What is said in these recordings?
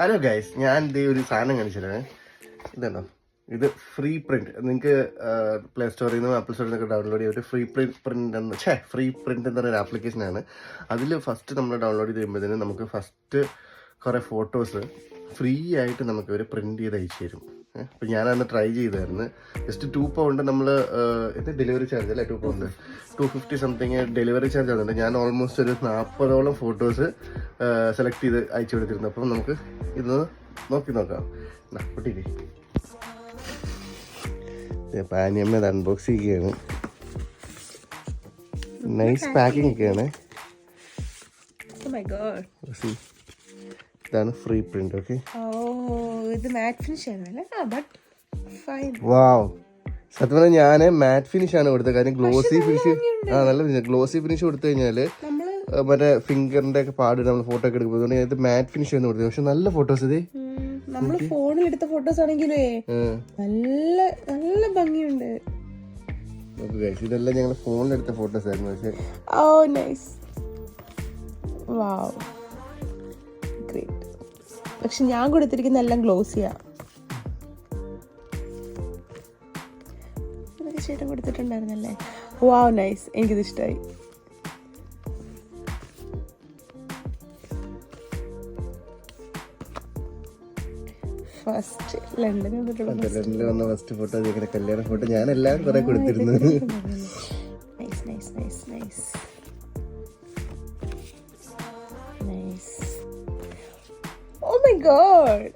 Hello guys ഞാൻ ദേ ഒരു സാധനം കാണിച്ചിരുന്നേ ഇതുണ്ടോ? ഇത് ഫ്രീ പ്രിന്റ് നിങ്ങൾക്ക് പ്ലേ സ്റ്റോറിൽ നിന്നും ആപ്പിൾ സ്റ്റോറിൽ നിന്നൊക്കെ ഡൗൺലോഡ് ചെയ്തിട്ട് ഫ്രീ പ്രിന്റ് പ്രിന്റ് എന്ന് ഛേ ഫ്രീ പ്രിന്റ് എന്ന് പറയുന്ന ആപ്ലിക്കേഷനാണ് അതിൽ ഫസ്റ്റ് നമ്മൾ ഡൗൺലോഡ് ചെയ്ത് കഴിയുമ്പോഴത്തേന് നമുക്ക് ഫസ്റ്റ് കുറേ ഫോട്ടോസ് ഫ്രീ ആയിട്ട് നമുക്ക് ഒരു പ്രിന്റ് ചെയ്ത് അയച്ചു തരും. അപ്പം ഞാനന്ന് ട്രൈ ചെയ്തായിരുന്നു. ജസ്റ്റ് ടു പൗണ്ട് നമ്മൾ ഇത് ഡെലിവറി ചാർജ് അല്ലേ? Two pound two fifty something delivery charge ആകുന്നുണ്ട് ഞാൻ ഓൾമോസ്റ്റ് ഒരു നാൽപ്പതോളം ഫോട്ടോസ് സെലക്ട് ചെയ്ത് അയച്ചു കൊടുത്തിരുന്നു. അപ്പം നമുക്ക് ഇത് നോക്കി നോക്കാം. പൊട്ടിക്ക് പാനിയമ്മ ഇത് അൺബോക്സ് ചെയ്യുകയാണ് നൈസ് പാക്കിംഗ് ഒക്കെയാണ്. Oh. ഇതാണ് ഫ്രീ പ്രിന്റ് ഓക്കെ Oh, ഇത് മാറ്റ് ഫിനിഷ് വാവ് സത്യം പറഞ്ഞാൽ ഞാൻ മാറ്റ് ഫിനിഷ് ആണ് കൊടുത്തത്. കാര്യം ഗ്ലോസി ഫിനിഷ് ആ നല്ല ഗ്ലോസി ഫിനിഷ് കൊടുത്തു കഴിഞ്ഞാൽ മറ്റേ ഫിംഗറിന്റെ ഒക്കെ പാട് നമ്മൾ ഫോട്ടോ ഒക്കെ എടുക്കുമ്പോൾ ഇത് മാറ്റ് ഫിനിഷ് എന്ന് കൊടുത്തത് പക്ഷെ നല്ല ഫോട്ടോസ് ഇത്. നമ്മൾ ഫോണിൽ എടുത്ത ഫോട്ടോസ് ആണെങ്കിലേ നല്ല നല്ല ഭംഗിയുണ്ട്. ഇതെല്ലാം ഞങ്ങൾ ഫോണിൽ എടുത്ത ഫോട്ടോസ് ആയിരുന്നു. പക്ഷേ ഓ നൈസ് വാവ് ഗ്രേറ്റ് പക്ഷെ ഞാൻ കൊടുത്തിരിക്കുന്ന എല്ലാം ഗ്ലോസിയാ ചേട്ടൻ കൊടുത്തിട്ടുണ്ടായിരുന്നല്ലേ? വാവ് നൈസ് എനിക്കിത് ഇഷ്ടമായി ഫസ്റ്റ് ലണ്ടനിൽ വന്നിട്ടുള്ള ലണ്ടനിൽ വന്ന ഫസ്റ്റ് ഫോട്ടോ ഇങ്ങനെ കല്യാണ ഫോട്ടോ ഞാൻ എല്ലാം കുറെ കൊടുത്തിരുന്നു. Nice nice nice nice nice oh my god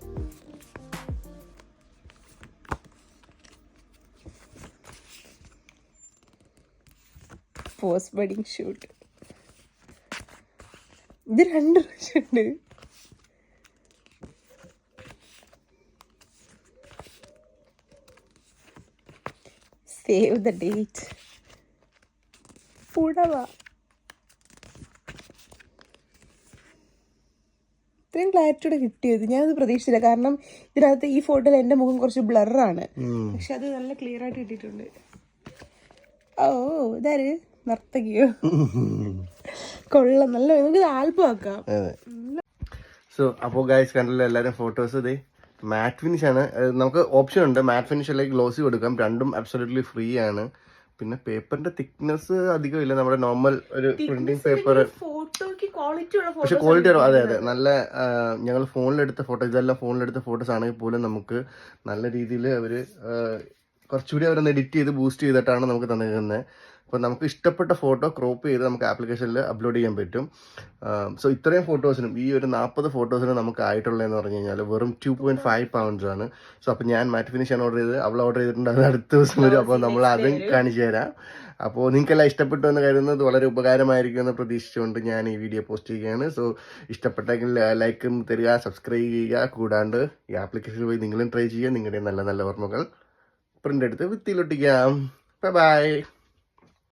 post wedding shoot ഇത് രണ്ട് പ്രാവശ്യം ഉണ്ട്. സേവ് ദ ഡേറ്റ് പുടവ ഇത്രയും ക്ലാരിറ്റിയോടെ കിട്ടിയത് ഞാനത് പ്രതീക്ഷിച്ചില്ല. കാരണം ഇതിനകത്ത് ഈ ഫോട്ടോയിൽ എന്റെ മുഖം കുറച്ച് ബ്ലറാണ് പക്ഷെ അത് നല്ല ക്ലിയർ ആയിട്ട് കിട്ടിയിട്ടുണ്ട്. ഓ ഇതാര്? നർത്തകിയോ? കൊള്ളാം. നല്ല നമുക്ക് ആൽബം ആക്കാം. അതെ. സോ അപ്പോൾ ഗൈസ് കണ്ടല്ലോ എല്ലാവരും ഫോട്ടോസ് ഇത്? മാറ്റ് ഫിനിഷ് ആണ്. നമുക്ക് ഓപ്ഷൻ ഉണ്ട്. മാറ്റ് ഫിനിഷ് അല്ലെങ്കിൽ ഗ്ലോസി കൊടുക്കാം. രണ്ടും അബ്സൊല്യൂട്ട്ലി ഫ്രീ ആണ്. പിന്നെ പേപ്പറിന്റെ തിക്നെസ് അധികം ഇല്ല നമ്മുടെ നോർമൽ ഒരു പ്രിന്റിംഗ് പേപ്പർ പക്ഷെ ക്വാളിറ്റി അതെ അതെ. നല്ല ഞങ്ങൾ ഫോണിലെടുത്ത ഫോട്ടോ ഇതെല്ലാം ഫോണിലെടുത്ത ഫോട്ടോസ് ആണെങ്കിൽ പോലും നമുക്ക് നല്ല രീതിയിൽ അവർ കുറച്ചുകൂടി അവരൊന്ന് എഡിറ്റ് ചെയ്ത് ബൂസ്റ്റ് ചെയ്തിട്ടാണ് നമുക്ക് തന്നിരിക്കുന്നത്. അപ്പോൾ നമുക്ക് ഇഷ്ടപ്പെട്ട ഫോട്ടോ ക്രോപ്പ് ചെയ്ത് നമുക്ക് ആപ്ലിക്കേഷനിൽ അപ്ലോഡ് ചെയ്യാൻ പറ്റും. സോ ഇത്രയും ഫോട്ടോസിനും ഈ ഒരു നാൽപ്പത് ഫോട്ടോസിനും നമുക്ക് ആയിട്ടുള്ളതെന്ന് പറഞ്ഞു കഴിഞ്ഞാൽ വെറും ടു പോയിന്റ് ഫൈവ് പൗണ്ട്സ് ആണ്. സോ അപ്പോൾ ഞാൻ മാറ്റ് ഫിനിഷ് ആണ് ഓർഡർ ചെയ്തത്. അവൾ ഓർഡർ ചെയ്തിട്ടുണ്ട്. അത് അടുത്ത ദിവസം വരും. അപ്പോൾ നമ്മൾ അതും കാണിച്ചു തരാം. അപ്പോൾ നിങ്ങൾക്കെല്ലാം ഇഷ്ടപ്പെട്ടു എന്ന് കരുതുന്നത് വളരെ ഉപകാരമായിരിക്കും എന്ന് പ്രതീക്ഷിച്ചുകൊണ്ട് ഞാൻ ഈ വീഡിയോ പോസ്റ്റ് ചെയ്യുകയാണ്. സോ ഇഷ്ടപ്പെട്ടെങ്കിൽ ലൈക്കും തരിക സബ്സ്ക്രൈബ് ചെയ്യുക. കൂടാണ്ട് ഈ ആപ്ലിക്കേഷൻ പോയി നിങ്ങളും ട്രൈ ചെയ്യുക. നിങ്ങളുടെ നല്ല നല്ല ഓർമ്മകൾ പ്രിന്റ് എടുത്ത് വിത്തിയിലൊട്ടിക്കാം ബൈ ബൈ